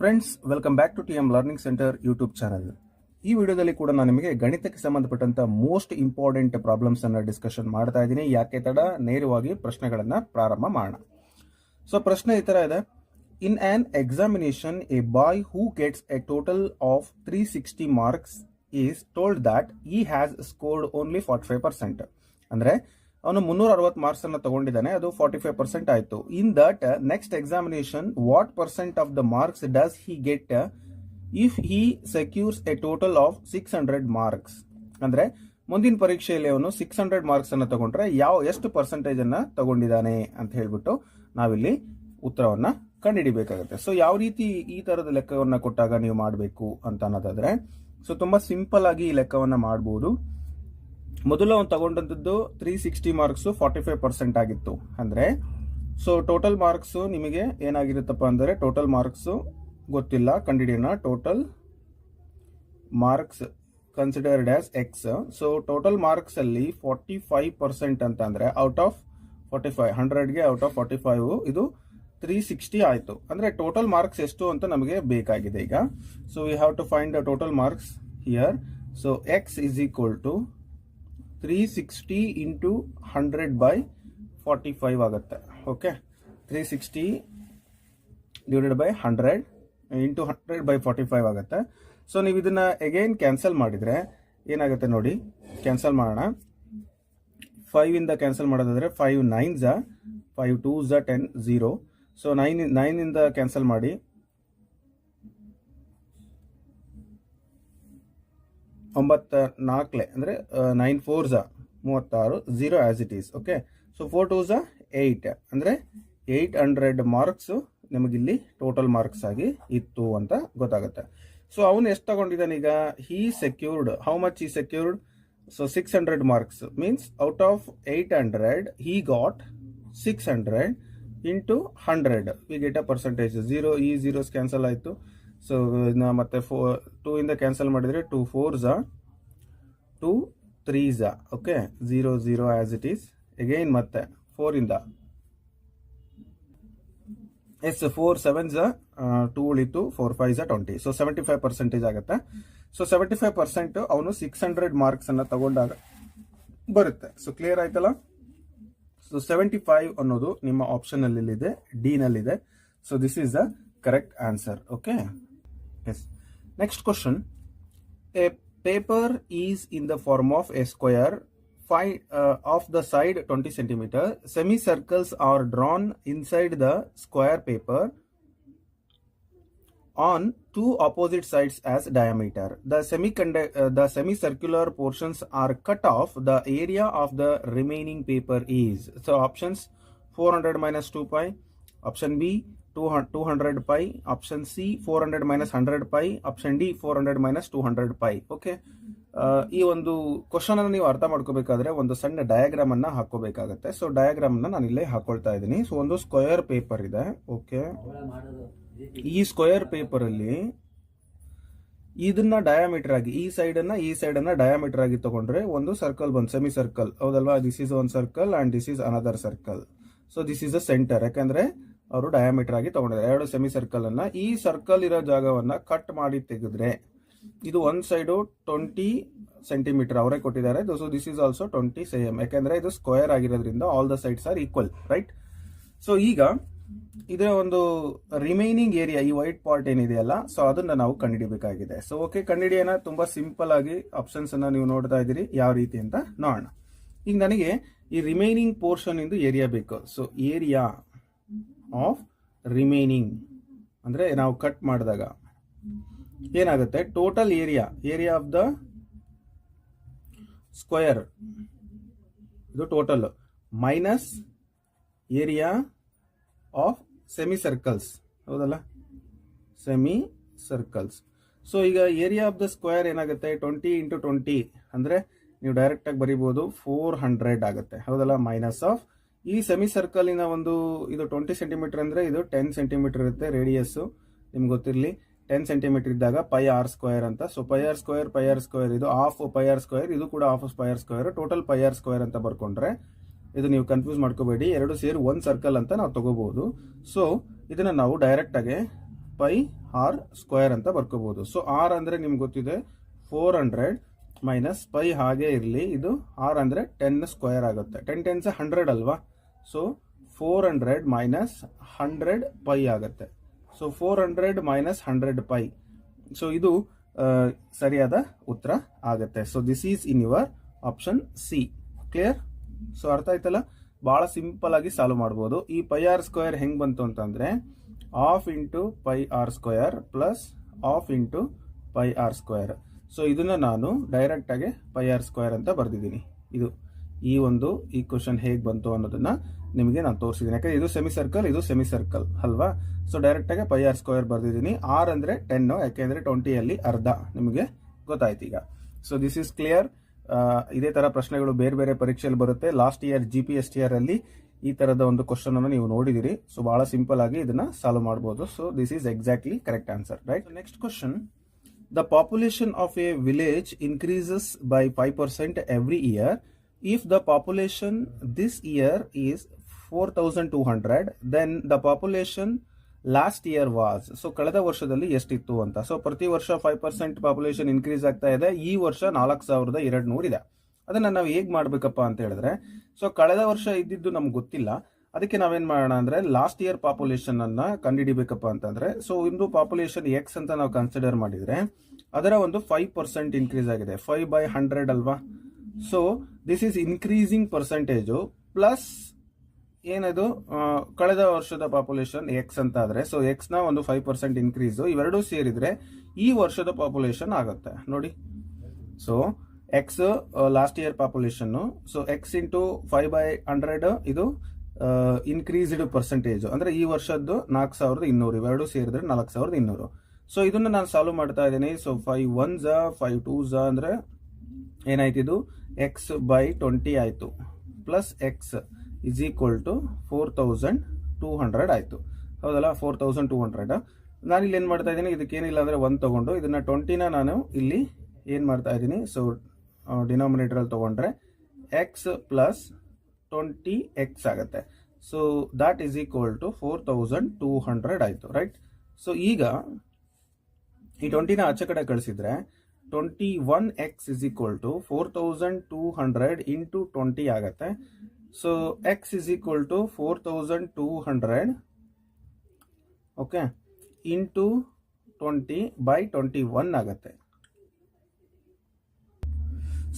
Friends welcome back to T M learning centre YouTube channel ಈ ವಿಡಿಯೋದಲ್ಲಿ ಕೂಡ ನಾನು ನಿಮಗೆ ಗಣಿತಕ್ಕೆ ಸಂಬಂಧಪಟ್ಟಂತ ಮೋಸ್ಟ್ ಇಂಪಾರ್ಟೆಂಟ್ ಪ್ರಾಬ್ಲಮ್ಸ್ ಅನ್ನ ಡಿಸ್ಕಷನ್ ಮಾಡ್ತಾ ಇದ್ದೀನಿ. ಯಾಕೆ ತಡ? ನೇರವಾಗಿ ಪ್ರಶ್ನೆಗಳನ್ನ ಪ್ರಾರಂಭ ಮಾಡೋಣ. ಸೊ ಪ್ರಶ್ನೆ ಈ ತರ ಇದೆ. In an examination a boy who gets a total of three sixty marks is told that he has scored only forty five percent ಅಂದ್ರೆ ಅವನು ಮುನ್ನೂರ ಅರವತ್ತು ಮಾರ್ಕ್ಸ್ ಅನ್ನ ತಗೊಂಡಿದ್ದಾನೆ, ಅದು ಫಾರ್ಟಿ ಫೈವ್ ಪರ್ಸೆಂಟ್ ಆಯ್ತು. In that next examination what percent of the marks does he get if he secures a total of six hundred marks ಅಂದ್ರೆ, ಮುಂದಿನ ಪರೀಕ್ಷೆಯಲ್ಲಿ ಅವನು ಸಿಕ್ಸ್ ಹಂಡ್ರೆಡ್ ಮಾರ್ಕ್ಸ್ ಅನ್ನ ತಗೊಂಡ್ರೆ ಯಾವ, ಎಷ್ಟು ಪರ್ಸೆಂಟೇಜ್ ಅನ್ನ ತಗೊಂಡಿದ್ದಾನೆ ಅಂತ ಹೇಳ್ಬಿಟ್ಟು ನಾವಿಲ್ಲಿ ಉತ್ತರವನ್ನ ಕಂಡುಹಿಡಿಬೇಕಾಗುತ್ತೆ. ಸೊ ಯಾವ ರೀತಿ ಈ ತರದ ಲೆಕ್ಕವನ್ನ ಕೊಟ್ಟಾಗ ನೀವು ಮಾಡಬೇಕು ಅಂತ ಅನ್ನೋದಾದ್ರೆ ಸೊ ತುಂಬಾ ಸಿಂಪಲ್ ಆಗಿ ಈ ಲೆಕ್ಕವನ್ನ ಮಾಡಬಹುದು ಮೊದಲು ಅವ್ನು ತಗೊಂಡದ್ದು three sixty marks forty five percent ಆಗಿತ್ತು. ಅಂದ್ರೆ ಸೊ ಟೋಟಲ್ ಮಾರ್ಕ್ಸ್ ನಿಮಗೆ ಏನಾಗಿರುತ್ತಪ್ಪ ಅಂದರೆ ಟೋಟಲ್ ಮಾರ್ಕ್ಸ್ ಗೊತ್ತಿಲ್ಲ. ಕಂಡಿಡಿಯೋಣ total marks considered as X so total marks ಅಲ್ಲಿ ಫಾರ್ಟಿ ಫೈವ್ ಪರ್ಸೆಂಟ್ ಅಂತ ಅಂದರೆ ಔಟ್ ಆಫ್ ಫಾರ್ಟಿ ಫೈವ್ ಹಂಡ್ರೆಡ್ಗೆ ಔಟ್ ಆಫ್ ಫಾರ್ಟಿ ಫೈವ್ ಇದು ತ್ರೀ ಸಿಕ್ಸ್ಟಿ ಆಯಿತು. ಅಂದ್ರೆ ಟೋಟಲ್ ಮಾರ್ಕ್ಸ್ ಎಷ್ಟು ಅಂತ ನಮಗೆ ಬೇಕಾಗಿದೆ ಈಗ. So we have to find total marks here so X is equal to three sixty into hundred by forty five ಆಗುತ್ತೆ. Okay three sixty divided by hundred into hundred by forty five ಆಗುತ್ತೆ. So ನೀವು ಇದನ್ನ again cancel ಮಾಡಿದ್ರೆ ಏನಾಗುತ್ತೆ ನೋಡಿ? Cancel ಮಾಡೋಣ. ಫೈವಿಂದ cancel ಮಾಡೋದಾದ್ರೆ ಫೈವ್ ನೈನ್ ಝ ಫೈವ್ ಟೂ ಝ ಟೆನ್ ಝೀರೋ ಸೊ ನೈನ್ ನೈನಿಂದ ಕ್ಯಾನ್ಸಲ್ ಮಾಡಿ. ಒಂಬತ್ತ ನಾಲ್ಕಲೆ ಅಂದರೆ ನೈನ್ ಫೋರ್ ಝ ಮೂವತ್ತಾರು zero as it is okay so four two ಝ eight ಅಂದರೆ ಏಯ್ಟ್ ಹಂಡ್ರೆಡ್ ಮಾರ್ಕ್ಸು ನಿಮಗಿಲ್ಲಿ ಟೋಟಲ್ ಮಾರ್ಕ್ಸ್ ಆಗಿ ಇತ್ತು ಅಂತ ಗೊತ್ತಾಗುತ್ತೆ. ಸೊ ಅವನು ಎಷ್ಟು ತಗೊಂಡಿದ್ದಾನೆ ಈಗ? He secured how much he secured so six hundred marks means out of eight hundred he got six hundred into hundred we get a percentage zero ಈ ಝೀರೋಸ್ ಕ್ಯಾನ್ಸಲ್ ಆಯಿತು. ಸೊ ಮತ್ತೆ ಫೋ ಟೂ ಇಂದ cancel ಮಾಡಿದರೆ two four two three okay zero zero as it is again ಮತ್ತೆ ಫೋರಿಂದ S four seven two ಉಳಿತು four five ಝ twenty so seventy five percentage ಆಗುತ್ತೆ. So seventy five percent ಅವನು six hundred marks ಅನ್ನ ತಗೊಂಡಾಗ ಬರುತ್ತೆ. ಸೊ ಕ್ಲಿಯರ್ ಆಯ್ತಲ್ಲ? So seventy five ಅನ್ನೋದು ನಿಮ್ಮ ಆಪ್ಷನ್ ಅಲ್ಲಿ ಇದೆ ಡಿ ನಲ್ಲಿದೆ. So this is the correct answer okay Next question. A paper is in the form of a square five, uh, of the side 20 centimeter. Semicircles are drawn inside the square paper on two opposite sides as diameter. The, uh, the semicircular portions are cut off. The area of the remaining paper is. So options 400 minus 2 pi. Option B 200 200 pi option c 400 minus 100 pi option d 400 minus 200 pi okay ಆ, ಈ ಒಂದು question ಅನ್ನು ನೀವು ಅರ್ಥ ಮಾಡ್ಕೋಬೇಕಾದ್ರೆ ಒಂದು ಸಣ್ಣ diagram ಅನ್ನ ಹಾಕೋಬೇಕಾಗತ್ತೆ so diagram ಅನ್ನ ನಾನು ಇಲ್ಲೇ ಹಾಕೊಳ್ತಾ ಇದ್ದೀನಿ. ಸೊ ಒಂದು ಸ್ಕ್ವೇರ್ ಪೇಪರ್ ಇದೆ ಓಕೆ ಈ ಸ್ಕ್ವೇರ್ ಪೇಪರ್ ಅಲ್ಲಿ ಇದನ್ನ ಡಯಾಮೀಟರ್ ಆಗಿ ಈ ಸೈಡ್ ಅನ್ನ ಈ ಸೈಡ್ ಅನ್ನ ಡಯಾಮೀಟರ್ ಆಗಿ ತಗೊಂಡ್ರೆ ಒಂದು ಸರ್ಕಲ್ ಬಂದು ಸೆಮಿ ಸರ್ಕಲ್ ಹೌದಲ್ವಾ? This is one circle and this is another circle so this is a centre ಯಾಕಂದ್ರೆ ಅವರು ಡಯಾಮೀಟರ್ ಆಗಿ ತಗೊಂಡಿದ್ದಾರೆ. ಎರಡು ಸೆಮಿ ಸರ್ಕಲ್ ಅನ್ನ ಈ ಸರ್ಕಲ್ ಇರೋ ಜಾಗವನ್ನ ಕಟ್ ಮಾಡಿ ತೆಗೆದ್ರೆ ಇದು ಒನ್ ಸೈಡು ಟ್ವೆಂಟಿ ಸೆಂಟಿಮೀಟರ್ ಅವರೇ ಕೊಟ್ಟಿದ್ದಾರೆ. So this is also twenty same ಯಾಕೆಂದ್ರೆ ಇದು ಸ್ಕ್ವೇರ್ ಆಗಿರೋದ್ರಿಂದ all the sides are equal right so ಈಗ ಇದರ ಒಂದು ರಿಮೈನಿಂಗ್ ಏರಿಯಾ ಈ ವೈಟ್ ಪಾರ್ಟ್ ಏನಿದೆಯಲ್ಲ ಸೊ ಅದನ್ನ ನಾವು ಕಂಡುಹಿಡಿಬೇಕಾಗಿದೆ. ಸೊ ಓಕೆ ಕಂಡುಹಿಡಿಯೋಣ. ತುಂಬಾ ಸಿಂಪಲ್ ಆಗಿ ಆಪ್ಷನ್ಸ್ ಅನ್ನ ನೀವು ನೋಡ್ತಾ ಇದ್ದೀರಿ. ಯಾವ ರೀತಿ ಅಂತ ನೋಡೋಣ. ಈಗ ನನಗೆ ಈ ರಿಮೈನಿಂಗ್ ಪೋರ್ಷನ್ ಇಂದು ಏರಿಯಾ ಬೇಕು. ಸೊ ಏರಿಯಾ ಆಫ್ ರಿಮೈನಿಂಗ್ ಅಂದರೆ ನಾವು ಕಟ್ ಮಾಡಿದಾಗ. ಏನಾಗುತ್ತೆ? Total area area of the square ಇದು total minus area of semi circles ಹೌದಲ್ಲ? ಸೆಮಿ ಸರ್ಕಲ್ಸ್ ಸೊ ಈಗ ಏರಿಯಾ ಆಫ್ ದ ಸ್ಕ್ವೇರ್ ಏನಾಗುತ್ತೆ? ಟ್ವೆಂಟಿ ಇಂಟು ಟ್ವೆಂಟಿ ಅಂದರೆ ನೀವು ಡೈರೆಕ್ಟಾಗಿ ಬರಿಬೋದು ಫೋರ್ ಹಂಡ್ರೆಡ್ ಆಗುತ್ತೆ. ಹೌದಲ್ಲ? ಮೈನಸ್ ಆಫ್ ಈ ಸೆಮಿ ಸರ್ಕಲಿನ ಒಂದು ಇದು ಟ್ವೆಂಟಿ ಸೆಂಟಿಮೀಟರ್ ಅಂದ್ರೆ ಇದು ಟೆನ್ ಸೆಂಟಿಮೀಟರ್ ಇರುತ್ತೆ ರೇಡಿಯಸ್ ನಿಮ್ಗೆ ಗೊತ್ತಿರಲಿ ಟೆನ್ ಸೆಂಟಿಮೀಟರ್ ಇದ್ದಾಗ ಪೈ ಆರ್ ಸ್ಕ್ವೇರ್ ಅಂತ. So pi R square pi R square ಇದು ಆಫ್ ಪೈ ಆರ್ ಸ್ಕ್ವೇರ್ ಇದು ಕೂಡ half pi R square total pi R square ಅಂತ ಬರ್ಕೊಂಡ್ರೆ ಇದು ನೀವು ಕನ್ಫ್ಯೂಸ್ ಮಾಡ್ಕೋಬೇಡಿ. ಎರಡು ಸೇರಿ ಒಂದು ಸರ್ಕಲ್ ಅಂತ ನಾವು ತಗೋಬಹುದು ಸೊ ಇದನ್ನ ನಾವು ಡೈರೆಕ್ಟ್ ಆಗಿ ಪೈ ಆರ್ ಸ್ಕ್ವೇರ್ ಅಂತ ಬರ್ಕೋಬಹುದು ಸೊ ಆರ್ ಅಂದ್ರೆ ನಿಮ್ಗೆ ಗೊತ್ತಿದೆ ಫೋರ್ ಹಂಡ್ರೆಡ್ ಮೈನಸ್ ಪೈ ಹಾಗೆ ಇರಲಿ. ಇದು ಆರ್ ಅಂದ್ರೆ ಟೆನ್ ಸ್ಕ್ವೇರ್ ಆಗುತ್ತೆ. ಟೆನ್ ಟೆನ್ಸ್ ಹಂಡ್ರೆಡ್ ಅಲ್ವಾ? So four hundred minus hundred pi ಆಗುತ್ತೆ. So four hundred minus hundred pi so ಇದು ಸರಿಯಾದ ಉತ್ತರ ಆಗುತ್ತೆ. So this is in your option C clear so ಅರ್ಥ ಆಯ್ತಲ್ಲ? ಬಹಳ ಸಿಂಪಲ್ ಆಗಿ ಸಾಲ್ವ್ ಮಾಡ್ಬೋದು. ಈ ಪೈ ಆರ್ ಸ್ಕ್ವೇರ್ ಹೆಂಗ್ ಬಂತು ಅಂತಂದ್ರೆ half into pi R square plus half into pi R square so ಇದನ್ನ ನಾನು ಡೈರೆಕ್ಟ್ ಆಗಿ ಪೈ ಆರ್ ಸ್ಕ್ವೇರ್ ಅಂತ ಬರ್ದಿದ್ದೀನಿ. ಇದು ಈ ಒಂದು ಈ ಕ್ವಶನ್ ಹೇಗೆ ಬಂತು ಅನ್ನೋದನ್ನ ನಿಮಗೆ ನಾನು ತೋರಿಸಿದ್ದೀನಿ ಯಾಕಂದ್ರೆ ಇದು ಸೆಮಿ ಸರ್ಕಲ್ ಇದು ಸೆಮಿ ಸರ್ಕಲ್ ಅಲ್ವಾ? ಸೊ ಡೈರೆಕ್ಟ್ ಆಗಿ ಪೈ ಆರ್ ಸ್ಕ್ವೇರ್ ಬರ್ದಿದ್ದೀನಿ. ಆರ್ ಅಂದ್ರೆ ಟೆನ್ ಯಾಕೆಂದ್ರೆ ಟ್ವೆಂಟಿಯಲ್ಲಿ ಅರ್ಧ ನಿಮಗೆ ಗೊತ್ತಾಯ್ತು ಈಗ. ಸೊ ದಿಸ್ ಇಸ್ ಕ್ಲಿಯರ್ ಇದೇ ತರ ಪ್ರಶ್ನೆಗಳು ಬೇರೆ ಬೇರೆ ಪರೀಕ್ಷೆಯಲ್ಲಿ ಬರುತ್ತೆ. Last year G P S T R ಅಲ್ಲಿ ಈ ತರದ ಒಂದು ಕ್ವಶನ್ ಅನ್ನು ನೀವು ನೋಡಿದಿರಿ. ಸೊ ಬಹಳ ಸಿಂಪಲ್ ಆಗಿ ಇದನ್ನ ಸಾಲ್ವ್ ಮಾಡಬಹುದು so this is exactly correct answer right next question The population of a village increases by 5% every year. If the population this year is 4200, then the population last year was so ಕಳೆದ ವರ್ಷದಲ್ಲಿ ಎಷ್ಟಿತ್ತು ಅಂತ. So ಪ್ರತಿ ವರ್ಷ five percent population increase ಆಗ್ತಾ ಇದೆ. ಈ ವರ್ಷ ನಾಲ್ಕು ಸಾವಿರದ ಎರಡು ಅದನ್ನ ನಾವು ಹೇಗೆ ಮಾಡಬೇಕಪ್ಪ ಅಂತ ಹೇಳಿದ್ರೆ ಸೊ ಕಳೆದ ವರ್ಷ ಇದ್ದಿದ್ದು ನಮ್ಗೆ ಗೊತ್ತಿಲ್ಲ. ಅದಕ್ಕೆ ನಾವೇನು ಮಾಡೋಣ ಅಂದರೆ ಲಾಸ್ಟ್ ಇಯರ್ ಪಾಪ್ಯುಲೇಷನ್ ಅನ್ನ ಕಂಡುಹಿಡಿಬೇಕಪ್ಪ ಅಂತಂದ್ರೆ ಸೊ ಇಂದು ಪಾಪ್ಯುಲೇಷನ್ ಎಕ್ಸ್ ಅಂತ ನಾವು ಕನ್ಸಿಡರ್ ಮಾಡಿದರೆ ಅದರ ಒಂದು ಫೈವ್ ಪರ್ಸೆಂಟ್ ಇನ್ಕ್ರೀಸ್ ಆಗಿದೆ. ಫೈವ್ ಬೈ ಹಂಡ್ರೆಡ್ ಅಲ್ವಾ? So this is increasing percentage plus ಏನದು? ಕಳೆದ ವರ್ಷದ ಪಾಪ್ಯುಲೇಷನ್ ಎಕ್ಸ್ ಅಂತ ಆದರೆ ಸೊ ಎಕ್ಸ್ನ ಒಂದು ಫೈವ್ ಪರ್ಸೆಂಟ್ ಇನ್ಕ್ರೀಸ್ ಇವೆರಡೂ ಸೇರಿದ್ರೆ ಈ ವರ್ಷದ ಪಾಪ್ಯುಲೇಷನ್ ಆಗುತ್ತೆ. ನೋಡಿ. So X last year population so X into five by hundred ಇದು ಇನ್ಕ್ರೀಸ್ಡ್ ಪರ್ಸೆಂಟೇಜು ಅಂದ್ರೆ ಈ ವರ್ಷದ್ದು ನಾಲ್ಕು ಸಾವಿರದ ಇನ್ನೂರು, ಇವೆರಡು ಸೇರಿದ್ರೆ ನಾಲ್ಕು ಸಾವಿರದ ಇನ್ನೂರು. ಸೊ ಇದನ್ನ ನಾನು ಸಾಲ್ವ್ ಮಾಡ್ತಾ ಇದ್ದೀನಿ. So five one five two ಅಂದ್ರೆ ಏನಾಯ್ತಿದು ಎಕ್ಸ್ ಬೈ ಟ್ವೆಂಟಿ ಆಯಿತು. Plus X is equal to four thousand two hundred ಆಯಿತು. ಹೌದಲ್ಲ? ಫೋರ್ ತೌಸಂಡ್ ಟೂ ಹಂಡ್ರೆಡ್ ನಾನು ಇಲ್ಲಿ ಏನು ಮಾಡ್ತಾ ಇದ್ದೀನಿ? ಇದಕ್ಕೇನಿಲ್ಲ ಅಂದ್ರೆ ಒಂದು ತಗೊಂಡು. ಇದನ್ನ ಟ್ವೆಂಟಿನ ನಾನು ಇಲ್ಲಿ ಏನು ಮಾಡ್ತಾ ಇದ್ದೀನಿ? ಸೊ ಡಿನಾಮಿನೇಟ್ರಲ್ಲಿ ತಗೊಂಡ್ರೆ ಎಕ್ಸ್ ಪ್ಲಸ್ ಟ್ವೆಂಟಿ ಎಕ್ಸ್ ಆಗುತ್ತೆ. So that is equal to four thousand two hundred ಆಯಿತು ರೈಟ್ ಸೊ ಈಗ ಈ ಟ್ವೆಂಟಿನ ಆಚೆ ಕಡೆ ಕಳಿಸಿದ್ರೆ twenty one X is equal to four thousand two hundred into twenty ಆಗತ್ತೆ. So X is equal to four thousand two hundred okay into twenty by twenty one ಆಗತ್ತೆ.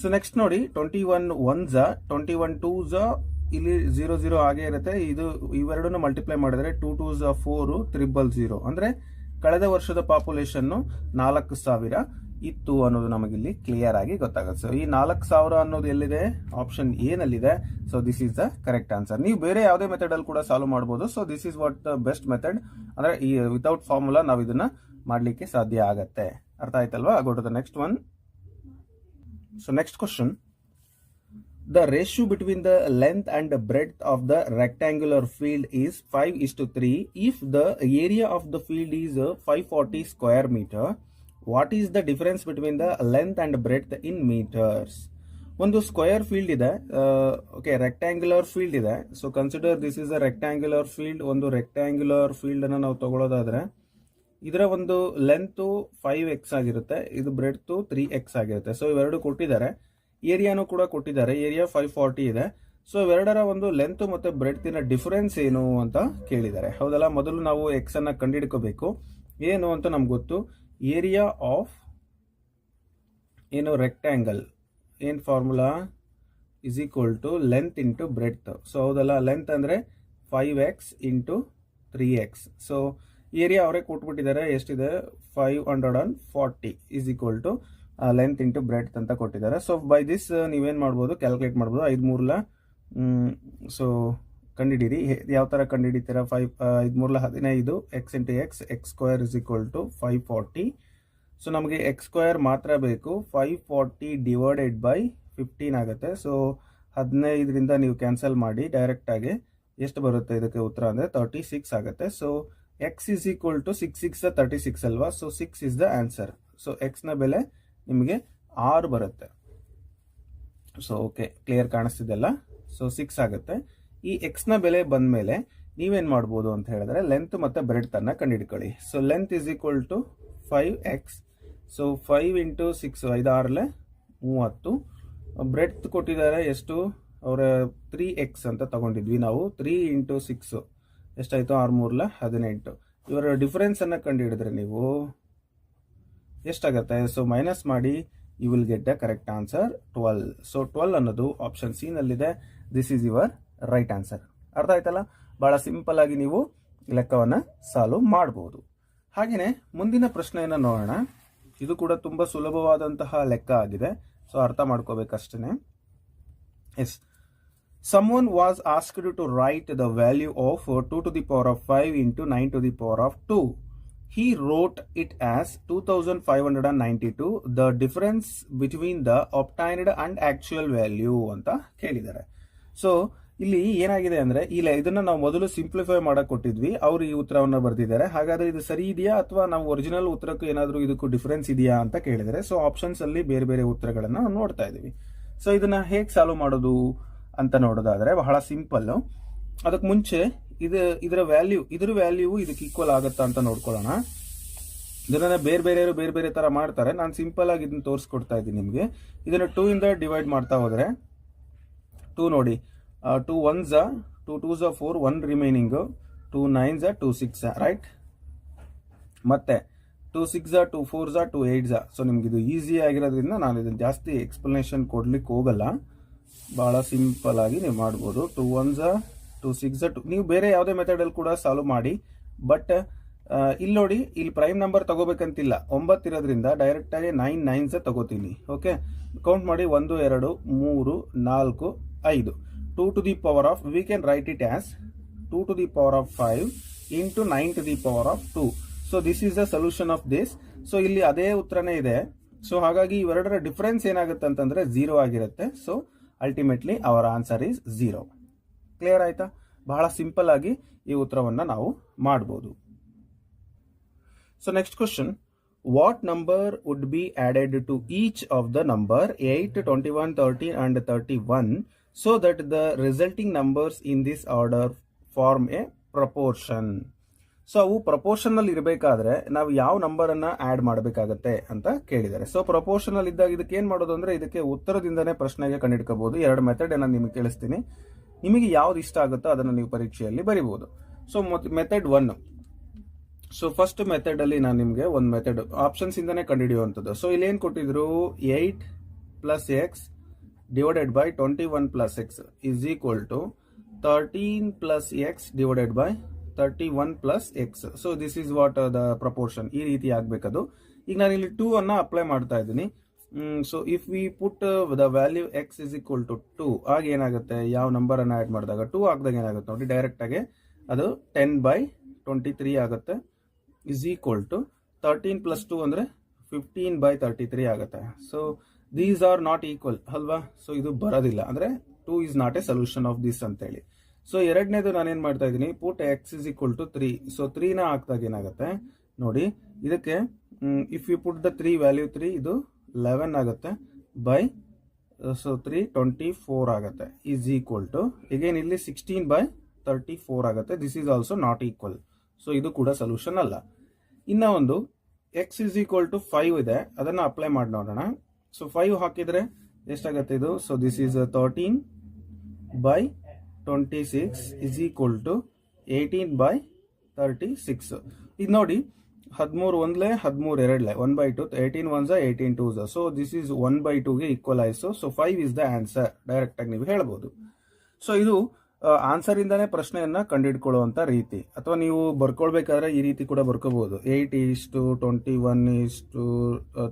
So next ನೋಡಿ twenty one one ಝ twenty one two ಝ ಇಲ್ಲಿ zero zero ಆಗೇ ಇರುತ್ತೆ. ಇದು ಇವೆರಡನ್ನು ಮಲ್ಟಿಪ್ಲೈ ಮಾಡಿದರೆ ಟೂ ಟೂ ಝ ಫೋರ್ ತ್ರಿಬಲ್ ಝೀರೋ ಅಂದ್ರೆ, ಕಳೆದ ವರ್ಷದ ಪಾಪ್ಯುಲೇಷನ್ ನಾಲ್ಕು ಸಾವಿರ. ಇತ್ತು ಅನ್ನೋದು ನಮಗಿಲ್ಲಿ ಕ್ಲಿಯರ್ ಆಗಿ ಗೊತ್ತಾಗುತ್ತೆ. ಸೊ ಈ ನಾಲ್ಕು ಸಾವಿರ ಅನ್ನೋದು ಎಲ್ಲಿದೆ? Option ಏನಲ್ಲಿದೆ so this is the correct answer ನೀವು ಬೇರೆ ಯಾವುದೇ ಮೆಥಡ್ ಅಲ್ಲಿ ಕೂಡ ಸಾಲ್ವ್ ಮಾಡಬಹುದು so this is what the best method ಅಂದ್ರೆ ಈ ವಿತೌಟ್ ಫಾರ್ಮುಲಾ ನಾವು ಇದನ್ನ ಮಾಡಲಿಕ್ಕೆ ಸಾಧ್ಯ ಆಗತ್ತೆ. ಅರ್ಥ ಆಯ್ತಲ್ವಾ? Go to the next one so next question the ratio between the length and the breadth of the rectangular field is 5 is to 3. If the area of the field is uh, 540 square meter, is the difference between the length and and in meters? ಒಂದು square field ಇದೆ. Okay rectangular field ಇದೆ. So consider this is a rectangular field ಒಂದು rectangular ಫೀಲ್ಡನ್ನು ನಾವು ತಗೊಳ್ಳೋದಾದರೆ ಇದರ ಒಂದು length five X ಆಗಿರುತ್ತೆ. ಇದು ಬ್ರೆಡ್ತು ತ್ರೀ ಎಕ್ಸ್ ಆಗಿರುತ್ತೆ. ಸೊ ಇವೆರಡು ಕೊಟ್ಟಿದ್ದಾರೆ. ಏರಿಯಾನು ಕೂಡ ಕೊಟ್ಟಿದ್ದಾರೆ. ಏರಿಯಾ ಫೈವ್ ಫಾರ್ಟಿ ಇದೆ. ಸೊ ಇವೆರಡರ ಒಂದು ಲೆಂತ್ ಮತ್ತೆ ಬ್ರೆಡ್ತಿನ ಡಿಫರೆನ್ಸ್ ಏನು ಅಂತ ಕೇಳಿದ್ದಾರೆ. ಹೌದಲ್ಲ? ಮೊದಲು ನಾವು ಎಕ್ಸ್ ಅನ್ನ ಕಂಡುಹಿಡ್ಕೋಬೇಕು. ಏನು ಅಂತ ನಮ್ಗೆ ಗೊತ್ತು? ಏರಿಯಾ ಆಫ್ ಏನು? ರೆಕ್ಟ್ಯಾಂಗಲ್ ಏನ್ formula is equal to length into breadth so ಹೌದಲ್ಲ? ಲೆಂತ್ ಅಂದ್ರೆ five X into three X so area ಅವರೇ ಕೊಟ್ಬಿಟ್ಟಿದ್ದಾರೆ. ಎಷ್ಟಿದೆ? Five hundred and forty is equal to length into breadth ಅಂತ ಕೊಟ್ಟಿದ್ದಾರೆ. ಸೊ ಬೈ ದಿಸ್ ನೀವೇನು ಮಾಡ್ಬೋದು? ಕ್ಯಾಲ್ಕುಲೇಟ್ ಮಾಡ್ಬೋದು. ಐದು ಮೂರ್ಲ ಸೊ ಕಂಡುಹಿಡೀರಿ ಯಾವ ಥರ ಕಂಡುಹಿಡಿತೀರಾ ಫೈವ್ ಐದು ಮೂರ್ಲ ಹದಿನೈದು X into X X square is equal to five forty so ನಮಗೆ ಎಕ್ಸ್ ಸ್ಕ್ವೇರ್ ಮಾತ್ರ ಬೇಕು. Five forty divided by fifteen ಆಗುತ್ತೆ. ಸೊ ಹದಿನೈದರಿಂದ ನೀವು ಕ್ಯಾನ್ಸಲ್ ಮಾಡಿ ಡೈರೆಕ್ಟಾಗಿ ಎಷ್ಟು ಬರುತ್ತೆ ಇದಕ್ಕೆ ಉತ್ತರ ಅಂದರೆ ತರ್ಟಿ ಸಿಕ್ಸ್ ಆಗುತ್ತೆ. So X is equal to six six thirty six ಅಲ್ವಾ? So six is the answer so ಎಕ್ಸ್ನ ಬೆಲೆ ನಿಮಗೆ ಆರು ಬರುತ್ತೆ. ಸೊ ಓಕೆ ಕ್ಲಿಯರ್ ಕಾಣಿಸ್ತಿದೆಲ್ಲ ಸೊ ಸಿಕ್ಸ್ ಆಗುತ್ತೆ. ಈ ಎಕ್ಸ್ನ ಬೆಲೆ ಬಂದ್ಮೇಲೆ ನೀವೇನು ಮಾಡ್ಬೋದು ಅಂತ ಹೇಳಿದ್ರೆ ಲೆಂತ್ ಮತ್ತು ಬ್ರೆಡ್ತನ್ನು ಕಂಡಿಡ್ಕೊಳ್ಳಿ. So length is equal to five X so five into six ಐದಾರಲೆ ಮೂವತ್ತು. ಬ್ರೆಡ್ ಕೊಟ್ಟಿದ್ದಾರೆ ಎಷ್ಟು? ಅವರ ತ್ರೀ ಎಕ್ಸ್ ಅಂತ ತಗೊಂಡಿದ್ವಿ ನಾವು. ತ್ರೀ ಇಂಟು ಸಿಕ್ಸು ಎಷ್ಟಾಯಿತು? ಆರು ಮೂರ್ಲ ಹದಿನೆಂಟು. ಇವರ ಡಿಫ್ರೆನ್ಸನ್ನು ಕಂಡು ಹಿಡಿದ್ರೆ ನೀವು ಎಷ್ಟಾಗತ್ತೆ? ಸೊ ಮೈನಸ್ ಮಾಡಿ you will get the correct answer twelve so twelve ಅನ್ನೋದು ಆಪ್ಷನ್ ಸಿ ನಲ್ಲಿದೆ. This is your right answer ಅರ್ಥ ಆಯ್ತಲ್ಲ? ಬಹಳ ಸಿಂಪಲ್ ಆಗಿ ನೀವು ಲೆಕ್ಕವನ್ನು ಸಾಲ್ವ್ ಮಾಡಬಹುದು ಹಾಗೇನೆ ಮುಂದಿನ ಪ್ರಶ್ನೆಯನ್ನು ನೋಡೋಣ. ಇದು ಕೂಡ ತುಂಬ ಸುಲಭವಾದಂತಹ ಲೆಕ್ಕ ಆಗಿದೆ. ಸೊ ಅರ್ಥ ಮಾಡ್ಕೋಬೇಕಷ್ಟೇ as someone was asked to write the value of two to the power of five into nine to the power of two he wrote it as two thousand five hundred and ninety to the difference between the obtained and actual value ಅಂತ ಕೇಳಿದ್ದಾರೆ. So ಇಲ್ಲಿ ಏನಾಗಿದೆ ಅಂದ್ರೆ, ಇಲ್ಲ ಇದನ್ನ ನಾವು ಮೊದಲು simplify ಮಾಡಕ್ ಕೊಟ್ಟಿದ್ವಿ. ಅವ್ರು ಈ ಉತ್ತರವನ್ನ ಬರ್ತಿದ್ದಾರೆ ಹಾಗಾದ್ರೆ ಇದು ಸರಿ ಇದೆಯಾ ಅಥವಾ ನಾವು ಒರಿಜಿನಲ್ ಉತ್ತರಕ್ಕೂ ಏನಾದರೂ ಇದಕ್ಕೂ ಡಿಫರೆನ್ಸ್ ಇದೆಯಾ ಅಂತ ಕೇಳಿದರೆ ಸೊ ಆಪ್ಷನ್ಸ್ ಅಲ್ಲಿ ಬೇರೆ ಬೇರೆ ಉತ್ತರಗಳನ್ನ ನೋಡ್ತಾ ಇದೀವಿ ಸೊ ಇದನ್ನ ಹೇಗೆ ಸಾಲ್ವ್ ಮಾಡೋದು ಅಂತ ನೋಡೋದಾದ್ರೆ, ಬಹಳ ಸಿಂಪಲ್ ಅದಕ್ಕೆ ಮುಂಚೆ ಇದು ಇದರ ವ್ಯಾಲ್ಯೂ ಇದ್ರ ವ್ಯಾಲ್ಯೂ ಇದಕ್ಕೆ ಈಕ್ವಲ್ ಆಗುತ್ತಾ ಅಂತ ನೋಡ್ಕೊಳ್ಳೋಣ. ಇದನ್ನ ಬೇರೆ ಬೇರೆಯವರು ಬೇರೆ ಬೇರೆ ತರ ಮಾಡ್ತಾರೆ. ನಾನು ಸಿಂಪಲ್ ಆಗಿ ಇದನ್ನ ತೋರಿಸ್ಕೊಡ್ತಾ ಇದ್ದೀನಿ ನಿಮಗೆ. ಇದನ್ನ ಟೂ ಇಂದ ಡಿವೈಡ್ ಮಾಡ್ತಾ ಹೋದ್ರೆ ಟೂ ನೋಡಿ. ಟೂ ಒನ್ ಝ two two ಝ four one remaining two nine ಝ two six right ಮತ್ತೆ ಟೂ ಸಿಕ್ಸ್ ಟೂ ಫೋರ್ ಝ ಟೂ ಏಟ್ ಝ ಸೊ ನಿಮ್ಗೆ ಇದು ಈಸಿ ಆಗಿರೋದ್ರಿಂದ ನಾನು ಇದನ್ನು ಜಾಸ್ತಿ ಎಕ್ಸ್ಪ್ಲನೇಷನ್ ಕೊಡ್ಲಿಕ್ಕೆ ಹೋಗಲ್ಲ. ಬಹಳ ಸಿಂಪಲ್ ಆಗಿ ನೀವು ಮಾಡ್ಬೋದು. ಟೂ ಒನ್ ಝ ಟೂ ಸಿಕ್ಸ್ ಟು ನೀವು ಬೇರೆ ಯಾವುದೇ ಮೆಥಡಲ್ಲಿ ಕೂಡ ಸಾಲ್ವ್ ಮಾಡಿ. ಬಟ್ ಇಲ್ಲಿ ನೋಡಿ ಇಲ್ಲಿ ಪ್ರೈಮ್ ನಂಬರ್ ತಗೋಬೇಕಂತಿಲ್ಲ. ಒಂಬತ್ತಿರೋದ್ರಿಂದ ಡೈರೆಕ್ಟಾಗಿ ನೈನ್ ನೈನ್ಸ ತಗೋತೀನಿ. ಓಕೆ ಕೌಂಟ್ ಮಾಡಿ ಒಂದು, ಎರಡು, ಮೂರು, ನಾಲ್ಕು ಐದು. Two to the power of we can write it as two to the power of five into nine to the power of two so this is the solution of this so ಇಲ್ಲಿ ಅದೇ ಉತ್ತರನೇ ಇದೆ. So ಹಾಗಾಗಿ ಇವೆರಡರ difference ಏನಾಗುತ್ತೆ ಅಂತಂದ್ರೆ zero ಆಗಿರುತ್ತೆ. So ultimately our answer is zero clear ಆಯ್ತಾ? ಬಹಳ ಸಿಂಪಲ್ ಆಗಿ ಈ ಉತ್ತರವನ್ನು ನಾವು ಮಾಡಬಹುದು so next question what number would be added to each of the number eight twenty one thirty and thirty one so that the resulting numbers in this order form a proportion. So ಅವು proportional ಇರಬೇಕಾದ್ರೆ ನಾವು ಯಾವ number ಅನ್ನ add ಮಾಡಬೇಕಾಗತ್ತೆ ಅಂತ ಕೇಳಿದ್ದಾರೆ. So proportional ಇದ್ದಾಗ ಇದಕ್ಕೆ ಏನ್ ಮಾಡೋದು ಅಂದ್ರೆ ಇದಕ್ಕೆ ಉತ್ತರದಿಂದನೇ ಪ್ರಶ್ನೆಗೆ ಕಂಡಿಡ್ಕೋಬಹುದು ಎರಡು ಮೆಥಡ್ ನಾನು ನಿಮಗೆ ತಿಳಿಸ್ತೀನಿ ನಿಮಗೆ ಯಾವ್ದು ಇಷ್ಟ ಆಗುತ್ತೋ ಅದನ್ನು ನೀವು ಪರೀಕ್ಷೆಯಲ್ಲಿ ಬರಿಬಹುದು. So method one so first method ಅಲ್ಲಿ ನಾನು ನಿಮಗೆ ಒಂದು ಮೆಥಡ್ ಆಪ್ಷನ್ಸ್ ಇಂದನೇ ಕಂಡುಹಿಡಿಯುವಂಥದ್ದು. ಸೊ ಇಲ್ಲಿ ಏನ್ ಕೊಟ್ಟಿದ್ರು? Eight plus X by twenty one plus X is equal to thirteen plus X divided by thirty one plus X so this is what the proportion ಈ ರೀತಿ ಆಗ್ಬೇಕದು. ಈಗ ನಾನು ಇಲ್ಲಿ ಟೂ ಅನ್ನ ಅಪ್ಲೈ ಮಾಡ್ತಾ ಇದ್ದೀನಿ. So if we put the value X is equal to to two ಏನಾಗುತ್ತೆ? ಯಾವ ನಂಬರನ್ನು ಆ್ಯಡ್ ಮಾಡಿದಾಗ ಟೂ ಹಾಕಿದಾಗ ಏನಾಗುತ್ತೆ ನೋಡಿ ಡೈರೆಕ್ಟ್ ಅದು ಟೆನ್ ಬೈ ಟ್ವೆಂಟಿ ತ್ರೀ ಆಗುತ್ತೆ. Is equal to thirteen plus two ಅಂದರೆ ಫಿಫ್ಟೀನ್ ಬೈ ತರ್ಟಿ ತ್ರೀ ಆಗುತ್ತೆ. So these are not equal ಅಲ್ವಾ? ಸೊ ಇದು ಬರೋದಿಲ್ಲ. ಅಂದ್ರೆ two is not a solution of this ಅಂತೇಳಿ. ಸೊ ಎರಡನೇದು ನಾನೇನ್ ಮಾಡ್ತಾ ಇದ್ದೀನಿ? Put X is equal to three so ತ್ರೀನ ಹಾಕ್ದಾಗ ಏನಾಗುತ್ತೆ? ನೋಡಿ, ಇದಕ್ಕೆ if you put the three value three ಇದು ಲೆವೆನ್ ಆಗುತ್ತೆ. By so three twenty four ಆಗುತ್ತೆ. ಈಸ್ ಈಕ್ವಲ್ ಟು ಎಗೇನ್ ಇಲ್ಲಿ ಸಿಕ್ಸ್ಟೀನ್ ಬೈ ತರ್ಟಿ ಫೋರ್ ಆಗುತ್ತೆ. This is also not equal so ಇದು ಕೂಡ ಸೊಲ್ಯೂಷನ್ ಅಲ್ಲ. ಇನ್ನ ಒಂದು X is equal to five ಇದೆ. ಅದನ್ನ ಅಪ್ಲೈ ಮಾಡಿ ನೋಡೋಣ. ಸೊ ಫೈವ್ ಹಾಕಿದ್ರೆ ಎಷ್ಟಾಗತ್ತೆ ಇದು? So this is thirteen by twenty six is equal to eighteen by thirty six ಇದು ನೋಡಿ, ಹದಿಮೂರು ಒಂದ್ಲೆ ಹದಿಮೂರು ಎರಡ್ಲೆ. One by two eighteen ones eighteen two so this is one by ಟೂಗೆ equal ಆಯಿಸು so five is the answer ಡೈರೆಕ್ಟಾಗಿ ನೀವು ಹೇಳ್ಬೋದು. So ಇದು answer ಇಂದಾನೆ ಪ್ರಶ್ನೆಯನ್ನ ಕಂಡುಹಿಡ್ಕೊಳ್ಳುವಂತ ರೀತಿ. ಅಥವಾ ನೀವು ಬರ್ಕೊಳ್ಬೇಕಾದ್ರೆ ಈ ರೀತಿ ಕೂಡ ಬರ್ಕೋಬಹುದು ಏಯ್ಟ್ ಇಷ್ಟು ಟ್ವೆಂಟಿ ಒನ್ ಇಷ್ಟು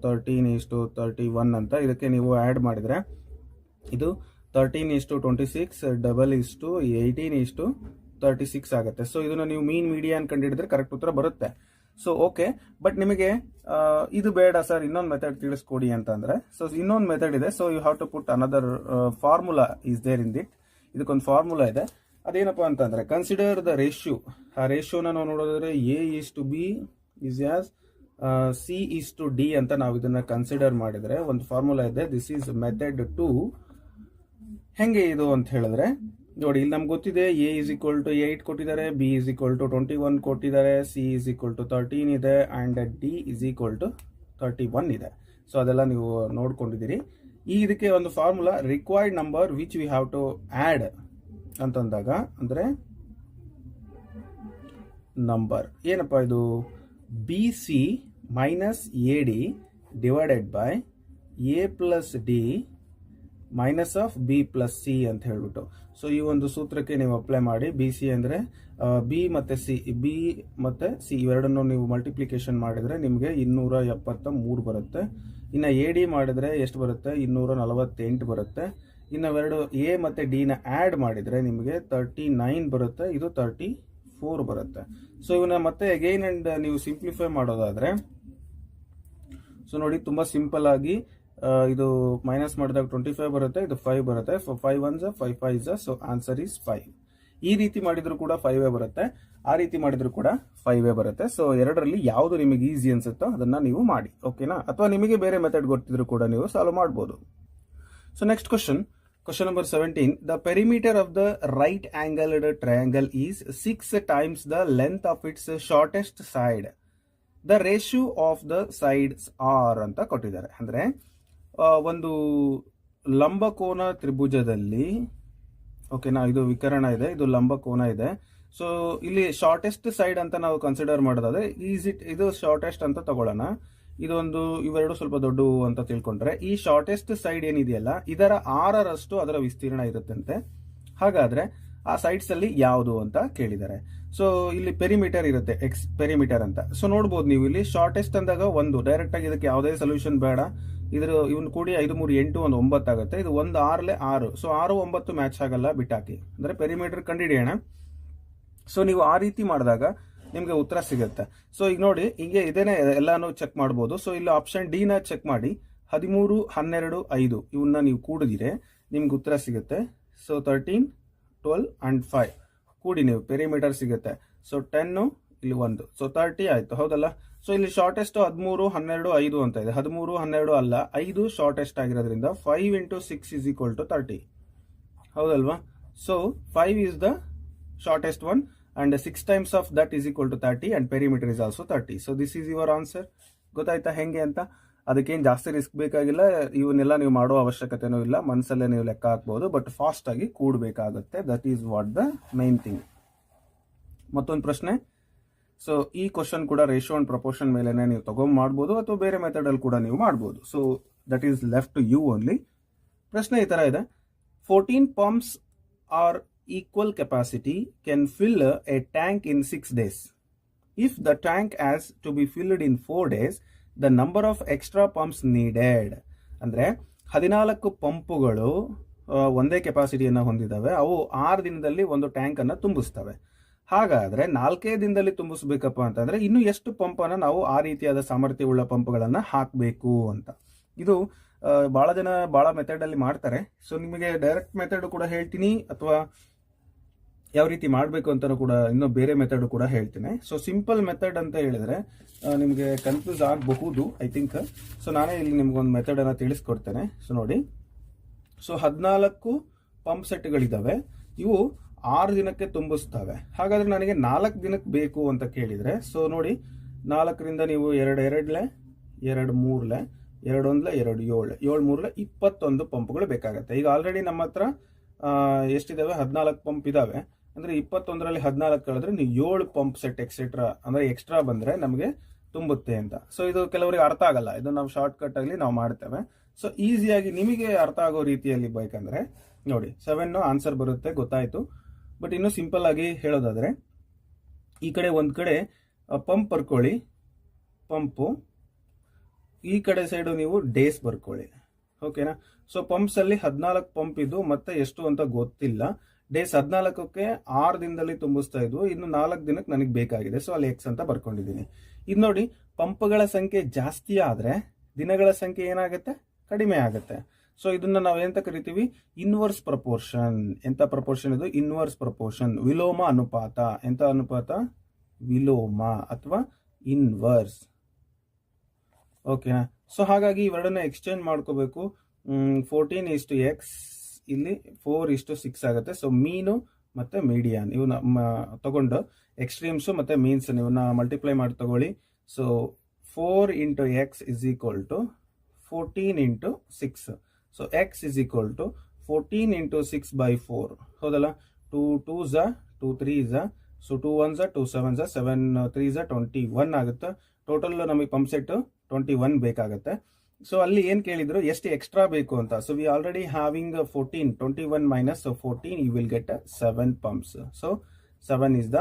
ತರ್ಟೀನ್ ಇಷ್ಟು ತರ್ಟಿ ಒನ್ ಅಂತ ಇದಕ್ಕೆ ನೀವು ಆ್ಯಡ್ ಮಾಡಿದ್ರೆ ಇದು ತರ್ಟೀನ್ ಇಷ್ಟು ಟ್ವೆಂಟಿ ಸಿಕ್ಸ್ ಡಬಲ್ ಇಷ್ಟು ಏಯ್ಟೀನ್ ಇಷ್ಟು ತರ್ಟಿ ಸಿಕ್ಸ್ ಆಗುತ್ತೆ. ಸೊ ಇದನ್ನ ನೀವು ಮೀನ್ ಮೀಡಿಯನ್ ಕಂಡುಹಿಡಿದ್ರೆ ಕರೆಕ್ಟ್ ಉತ್ತರ ಬರುತ್ತೆ. ಸೊ ಓಕೆ ಬಟ್ ನಿಮಗೆ ಇದು ಬೇಡ ಸರ್ ಇನ್ನೊಂದು ಮೆಥಡ್ ತಿಳಿಸ್ಕೊಡಿ ಅಂತಂದರೆ ಸೊ ಇನ್ನೊಂದು ಮೆಥಡ್ ಇದೆ. So you have to put another formula is there in that ಇದಕ್ಕೊಂದು ಫಾರ್ಮುಲಾ ಇದೆ. ಅದೇನಪ್ಪ ಅಂತಂದರೆ ಕನ್ಸಿಡರ್ ದ ರೇಷ್ಯೂ ಆ ರೇಷ್ಯೋನ ನಾವು ನೋಡೋದಾದ್ರೆ A is to B is as C is to D ಅಂತ ನಾವು ಇದನ್ನ ಕನ್ಸಿಡರ್ ಮಾಡಿದ್ರೆ, ಒಂದು ಫಾರ್ಮುಲಾ ಇದೆ. ದಿಸ್ ಈಸ್ ಮೆಥಡ್ ಟು ಹೆಂಗೆ ಇದು ಅಂತ ಹೇಳಿದ್ರೆ, ನೋಡಿ, ಇಲ್ಲಿ ನಮ್ಗೆ ಗೊತ್ತಿದೆ A is equal to eight ಕೊಟ್ಟಿದ್ದಾರೆ B is equal to twenty one ಕೊಟ್ಟಿದ್ದಾರೆ C is equal to thirteen ಇದೆ and D is equal to thirty one ಇದೆ. ಸೊ ಅದೆಲ್ಲ ನೀವು ನೋಡ್ಕೊಂಡಿದ್ದೀರಿ. ಈ ಇದಕ್ಕೆ ಒಂದು formula required number which we have to add ಅಂತಂದಾಗ, ಅಂದರೆ ನಂಬರ್ ಏನಪ್ಪ ಇದು? B C minus A D divided by A plus D minus of B plus C ಅಂತ ಹೇಳ್ಬಿಟ್ಟು. ಸೊ ಈ ಒಂದು ಸೂತ್ರಕ್ಕೆ ನೀವು ಅಪ್ಲೈ ಮಾಡಿ ಬಿ ಸಿ ಅಂದರೆ ಬಿ ಮತ್ತು ಸಿ, ಬಿ ಮತ್ತು ಸಿ ಇವೆರಡನ್ನು ನೀವು ಮಲ್ಟಿಪ್ಲಿಕೇಶನ್ ಮಾಡಿದರೆ ನಿಮಗೆ ಇನ್ನೂರ ಎಪ್ಪತ್ತ ಮೂರು ಬರುತ್ತೆ. ಇನ್ನು ಎ ಡಿ ಮಾಡಿದರೆ ಎಷ್ಟು ಬರುತ್ತೆ? ಇನ್ನೂರ ನಲವತ್ತೆಂಟು ಬರುತ್ತೆ. ಇನ್ನು ಎರಡು, ಎ ಮತ್ತು ಡಿನ ಆ್ಯಡ್ ಮಾಡಿದರೆ ನಿಮಗೆ ತರ್ಟಿ ನೈನ್ ಬರುತ್ತೆ. ಇದು ತರ್ಟಿ ಫೋರ್ ಬರುತ್ತೆ. ಸೊ ಇವನ್ನ ಮತ್ತೆ ಅಗೈನ್ ಆ್ಯಂಡ್ ನೀವು ಸಿಂಪ್ಲಿಫೈ ಮಾಡೋದಾದರೆ ಸೊ ನೋಡಿ ತುಂಬ ಸಿಂಪಲ್ ಆಗಿ ಇದು ಮೈನಸ್ ಮಾಡಿದಾಗ ಟ್ವೆಂಟಿ ಫೈವ್ ಬರುತ್ತೆ, ಇದು ಫೈವ್ ಬರುತ್ತೆ. Five one five five so answer is five ಈ ರೀತಿ ಮಾಡಿದ್ರು ಕೂಡ ಫೈವ್ ಬರುತ್ತೆ, ಆ ರೀತಿ ಮಾಡಿದ್ರು ಕೂಡ ಫೈವ್ ಬರುತ್ತೆ. ಸೊ ಎರಡರಲ್ಲಿ ಯಾವುದು ನಿಮಗೆ ಈಸಿ ಅನ್ಸುತ್ತೋ ಅದನ್ನ ನೀವು ಮಾಡಿ ಓಕೆನಾ ಅಥವಾ ನಿಮಗೆ ಬೇರೆ ಮೆಥಡ್ ಗೊತ್ತಿದ್ರು ಕೂಡ ನೀವು ಸಾಲ್ವ್ ಮಾಡ್ಬೋದು. So next question question number seventeen the perimeter of the right angled triangle is six times the length of its shortest side the ratio of the sides are ಅಂತ ಕೊಟ್ಟಿದ್ದಾರೆ. ಅಂದ್ರೆ ಒಂದು ಲಂಬಕೋನ ತ್ರಿಭುಜದಲ್ಲಿ ಓಕೆನಾ ಇದು ವಿಕರಣ ಇದೆ, ಇದು ಲಂಬ ಕೋನ ಇದೆ. ಸೊ ಇಲ್ಲಿ ಶಾರ್ಟೆಸ್ಟ್ ಸೈಡ್ ಅಂತ ನಾವು ಕನ್ಸಿಡರ್ ಮಾಡೋದಾದ್ರೆ ಈಸಿ ಇದು ಶಾರ್ಟೆಸ್ಟ್ ಅಂತ ತಗೊಳ್ಳೋಣ. ಇದೊಂದು, ಇವೆರಡು ಸ್ವಲ್ಪ ದೊಡ್ಡವು ಅಂತ ತಿಳ್ಕೊಂಡ್ರೆ, ಈ ಶಾರ್ಟೆಸ್ಟ್ ಸೈಡ್ ಏನಿದೆಯಲ್ಲ, ಇದರ ಆರರಷ್ಟು ಅದರ ವಿಸ್ತೀರ್ಣ ಇರುತ್ತಂತೆ. ಹಾಗಾದ್ರೆ, ಆ ಸೈಡ್ಸ್ ಅಲ್ಲಿ ಯಾವುದು ಅಂತ ಕೇಳಿದ್ದಾರೆ ಸೊ ಇಲ್ಲಿ ಪೆರಿಮೀಟರ್ ಇರುತ್ತೆ ಎಕ್ಸ್ ಪೆರಿಮೀಟರ್ ಅಂತ. ಸೊ ನೋಡ್ಬೋದು ನೀವು, ಇಲ್ಲಿ ಶಾರ್ಟೆಸ್ಟ್ ಅಂದಾಗ ಒಂದು ಡೈರೆಕ್ಟ್ ಆಗಿ ಇದಕ್ಕೆ ಯಾವುದೇ ಸೊಲ್ಯೂಷನ್ ಬೇಡ. ಇದ್ರ ಇವನ್ ಕೂಡಿ ಐದು, ಮೂರು, ಎಂಟು, ಒಂದು, ಒಂಬತ್ತು ಆಗುತ್ತೆ. ಇದು ಒಂದು ಆರ್ಲೆ ಆರು. ಸೊ ಆರು, ಒಂಬತ್ತು ಮ್ಯಾಚ್ ಆಗಲ್ಲ ಬಿಟ್ಟಾಕಿ. ಅಂದ್ರೆ ಪೆರಿಮೀಟರ್ ಕಂಡುಹಿಡಿಯೋಣ ಸೊ ನೀವು ಆ ರೀತಿ ಮಾಡಿದಾಗ ನಿಮಗೆ ಉತ್ತರ ಸಿಗುತ್ತೆ. ಸೊ ಈಗ ನೋಡಿ, ಹಿಂಗೆ ಇದೇನೆ ಎಲ್ಲಾನು ಚೆಕ್ ಮಾಡ್ಬೋದು. ಸೊ ಇಲ್ಲಿ ಆಪ್ಷನ್ ಡಿ ನ ಚೆಕ್ ಮಾಡಿ. ಹದಿಮೂರು, ಹನ್ನೆರಡು, ಐದು ಇವನ್ನ ನೀವು ಕೂಡಿದಿರೆ, ನಿಮ್ಗೆ ಉತ್ತರ ಸಿಗುತ್ತೆ. So thirteen twelve and five ಕೂಡಿ ನೀವು ಪೆರಿಮೀಟರ್ ಸಿಗುತ್ತೆ. ಸೊ ಟೆನ್ನು ಇಲ್ಲಿ ಒಂದು. ಸೊ ತರ್ಟಿ ಆಯ್ತು. ಹೌದಲ್ಲ? ಸೊ ಇಲ್ಲಿ ಶಾರ್ಟೆಸ್ಟ್ ಹದಿಮೂರು, ಹನ್ನೆರಡು, ಐದು ಅಂತ ಇದೆ. ಹದಿಮೂರು, ಹನ್ನೆರಡು ಅಲ್ಲ, ಐದು ಶಾರ್ಟೆಸ್ಟ್ ಆಗಿರೋದ್ರಿಂದ five into six is equal to thirty ಹೌದಲ್ವಾ? So five is the shortest one and six times of that is equal to thirty and perimeter is also thirty so this is your answer ಗೊತ್ತಾಯ್ತಾ? ಹೆಂಗೆ ಅಂತ? ಅದಕ್ಕೇನು ಜಾಸ್ತಿ risk ಬೇಕಾಗಿಲ್ಲ. ಇವನ್ನೆಲ್ಲ ನೀವು ಮಾಡೋ ಅವಶ್ಯಕತೆನೂ ಇಲ್ಲ. ಮನಸ್ಸಲ್ಲೇ ನೀವು ಲೆಕ್ಕ ಹಾಕ್ಬೋದು. ಬಟ್ ಫಾಸ್ಟ್ ಆಗಿ ಕೂಡಬೇಕಾಗುತ್ತೆ. That is what the main thing ಮತ್ತೊಂದು ಪ್ರಶ್ನೆ? ಸೊ ಈ ಕ್ವಶನ್ ಕೂಡ ರೇಷೋ ಅಂಡ್ ಪ್ರಪೋರ್ಷನ್ ಮೇಲೆ ನೀವು ತಗೊಂಡ್ ಮಾಡ್ಬೋದು ಅಥವಾ ಬೇರೆ ಮೆಥಡ್ ಅಲ್ಲಿ ಕೂಡ ನೀವು ಮಾಡ್ಬೋದು. So that is left to you only ಪ್ರಶ್ನೆ ಈ ತರ ಇದೆ. Fourteen pumps are equal capacity can fill a tank in six days if the tank as to be filled in four days the number of extra pumps needed ಅಂದ್ರೆ ಹದಿನಾಲ್ಕು ಪಂಪುಗಳು ಒಂದೇ ಕೆಪಾಸಿಟಿಯನ್ನು ಹೊಂದಿದ್ದಾವೆ. ಅವು ಆರು ದಿನದಲ್ಲಿ ಒಂದು ಟ್ಯಾಂಕ್ ಅನ್ನ ತುಂಬಿಸ್ತವೆ. ಹಾಗಾದ್ರೆ ನಾಲ್ಕೇ ದಿನದಲ್ಲಿ ತುಂಬಿಸ್ಬೇಕಪ್ಪ ಅಂತಂದ್ರೆ ಇನ್ನು ಎಷ್ಟು ಪಂಪ್ ಅನ್ನ ನಾವು ಆ ರೀತಿಯಾದ ಸಾಮರ್ಥ್ಯವುಳ್ಳ ಪಂಪ್ಗಳನ್ನ ಹಾಕಬೇಕು ಅಂತ. ಇದು ಬಹಳ ಜನ ಬಹಳ ಮೆಥಡ್ ಅಲ್ಲಿ ಮಾಡ್ತಾರೆ. ಸೊ ನಿಮಗೆ ಡೈರೆಕ್ಟ್ ಮೆಥಡ್ ಕೂಡ ಹೇಳ್ತೀನಿ ಅಥವಾ ಯಾವ ರೀತಿ ಮಾಡಬೇಕು ಅಂತಾನೂ ಕೂಡ ಇನ್ನೂ ಬೇರೆ ಮೆಥಡ್ ಕೂಡ ಹೇಳ್ತೀನಿ. ಸೊ ಸಿಂಪಲ್ ಮೆಥಡ್ ಅಂತ ಹೇಳಿದ್ರೆ ನಿಮಗೆ ಕನ್ಫ್ಯೂಸ್ ಆಗಬಹುದು ಐ ಥಿಂಕ್ ಸೊ ನಾನೇ ಇಲ್ಲಿ ನಿಮ್ಗೊಂದು ಮೆಥಡ್ ಅನ್ನ ತಿಳಿಸ್ಕೊಡ್ತೇನೆ. ಸೊ ನೋಡಿ. ಸೊ ಹದಿನಾಲ್ಕು ಪಂಪ್ ಸೆಟ್ಗಳಿದ್ದಾವೆ ಇವು ಆರು ದಿನಕ್ಕೆ ತುಂಬಿಸ್ತವೆ. ಹಾಗಾದ್ರೆ ನನಗೆ ನಾಲ್ಕು ದಿನಕ್ಕೆ ಬೇಕು ಅಂತ ಕೇಳಿದ್ರೆ ಸೊ ನೋಡಿ, ನಾಲ್ಕರಿಂದ ನೀವು ಎರಡು ಎರಡಲೆ, ಎರಡು ಮೂರಲೆ, ಎರಡೊಂದ್ಲೆ ಎರಡು ಏಳು ಏಳು ಮೂರಲೆ ಇಪ್ಪತ್ತೊಂದು ಪಂಪ್ಗಳು ಬೇಕಾಗತ್ತೆ. ಈಗ ಆಲ್ರೆಡಿ ನಮ್ಮ ಹತ್ರ ಎಷ್ಟಿದ್ದಾವೆ ಹದಿನಾಲ್ಕು ಪಂಪ್ ಇದಾವೆ. ಅಂದ್ರೆ ಇಪ್ಪತ್ತೊಂದರಲ್ಲಿ ಹದಿನಾಲ್ಕು ಕಳೆದ್ರೆ ನೀವು ಏಳು ಪಂಪ್ ಸೆಟ್ ಎಕ್ಸೆಟ್ರಾ ಅಂದ್ರೆ ಎಕ್ಸ್ಟ್ರಾ ಬಂದ್ರೆ ನಮಗೆ ತುಂಬುತ್ತೆ ಅಂತ. ಸೊ ಇದು ಕೆಲವರಿಗೆ ಅರ್ಥ ಆಗಲ್ಲ. ಇದು ನಾವು ಶಾರ್ಟ್ಕಟ್ ಆಗಲಿ ನಾವು ಮಾಡ್ತೇವೆ. ಸೊ ಈಸಿಯಾಗಿ ನಿಮಗೆ ಅರ್ಥ ಆಗೋ ರೀತಿಯಲ್ಲಿ ಬೇಕಂದ್ರೆ, ನೋಡಿ ಸೆವೆನ್ ಆನ್ಸರ್ ಬರುತ್ತೆ, ಗೊತ್ತಾಯ್ತು. ಬಟ್ ಇನ್ನು ಸಿಂಪಲ್ ಆಗಿ ಹೇಳೋದಾದ್ರೆ, ಈ ಕಡೆ ಒಂದು ಕಡೆ ಪಂಪ್ ಬರ್ಕೊಳ್ಳಿ. ಪಂಪು ಈ ಕಡೆ ಸೈಡು ನೀವು ಡೇಸ್ ಬರ್ಕೊಳ್ಳಿ. ಓಕೆನಾ ಸೊ ಪಂಪ್ಸ್ ಅಲ್ಲಿ ಹದಿನಾಲ್ಕು ಪಂಪ್ ಇದ್ದು ಮತ್ತೆ ಎಷ್ಟು ಅಂತ ಗೊತ್ತಿಲ್ಲ. ಡೇಸ್ ಹದಿನಾಲ್ಕಕ್ಕೆ ಆರು ದಿನದಲ್ಲಿ ತುಂಬಿಸ್ತಾ ಇದ್ವು. ಇನ್ನು ನಾಲ್ಕು ದಿನಕ್ಕೆ ನನಗೆ ಬೇಕಾಗಿದೆ. ಸೊ ಅಲ್ಲಿ ಎಕ್ಸ್ ಅಂತ ಬರ್ಕೊಂಡಿದ್ದೀನಿ. ಇದು ನೋಡಿ ಪಂಪ್ಗಳ ಸಂಖ್ಯೆ ಜಾಸ್ತಿ ಆದರೆ ದಿನಗಳ ಸಂಖ್ಯೆ ಏನಾಗುತ್ತೆ? ಕಡಿಮೆ ಆಗುತ್ತೆ. ಸೊ ಇದನ್ನ ನಾವು ಎಂತ ಕರಿತೀವಿ? ಇನ್ವರ್ಸ್ ಪ್ರಪೋರ್ಷನ್ ಎಂತ ಪ್ರಪೋರ್ಷನ್ ಇದು? ಇನ್ವರ್ಸ್ ಪ್ರಪೋರ್ಷನ್ ವಿಲೋಮ ಅನುಪಾತ. ಎಂತ ಅನುಪಾತ? ವಿಲೋಮ ಅಥವಾ ಇನ್ವರ್ಸ್ ಓಕೆನಾ ಸೊ ಹಾಗಾಗಿ ಇವೆರಡನ್ನ ಎಕ್ಸ್ಚೇಂಜ್ ಮಾಡ್ಕೋಬೇಕು. ಫೋರ್ಟೀನ್ ಇಸ್ ಟು ಎಕ್ಸ್ ಇಲ್ಲಿ ಫೋರ್ ಇಷ್ಟು ಸಿಕ್ಸ್ ಆಗುತ್ತೆ. ಸೊ ಮೀನು ಮತ್ತೆ ಮೀಡಿಯನ್ ಇವನ್ನ ತಗೊಂಡು ಎಕ್ಸ್ಟ್ರೀಮ್ಸು ಮತ್ತೆ ಮೀನ್ಸ್ ಇವನ್ನ ಮಲ್ಟಿಪ್ಲೈ ಮಾಡಿ ತಗೊಳ್ಳಿ. So four into x is equal to fourteen into six so x is equal to fourteen into six by four ಹೌದಲ್ಲ? ಟೂ ಟೂ ಝ ಟೂ ತ್ರೀ ಝ ಸೊ ಟೂ ಒನ್ ಝ ಟೂ ಸೆವೆನ್ ಝ seven three ಝ twenty one ಆಗುತ್ತೆ. Total ನಮಗೆ pump set twenty one ಬೇಕಾಗುತ್ತೆ. So ಅಲ್ಲಿ ಏನು ಕೇಳಿದ್ರು? ಎಷ್ಟು ಎಕ್ಸ್ಟ್ರಾ ಬೇಕು ಅಂತ. So we already having fourteen twenty one minus fourteen you will get seven pumps so seven is the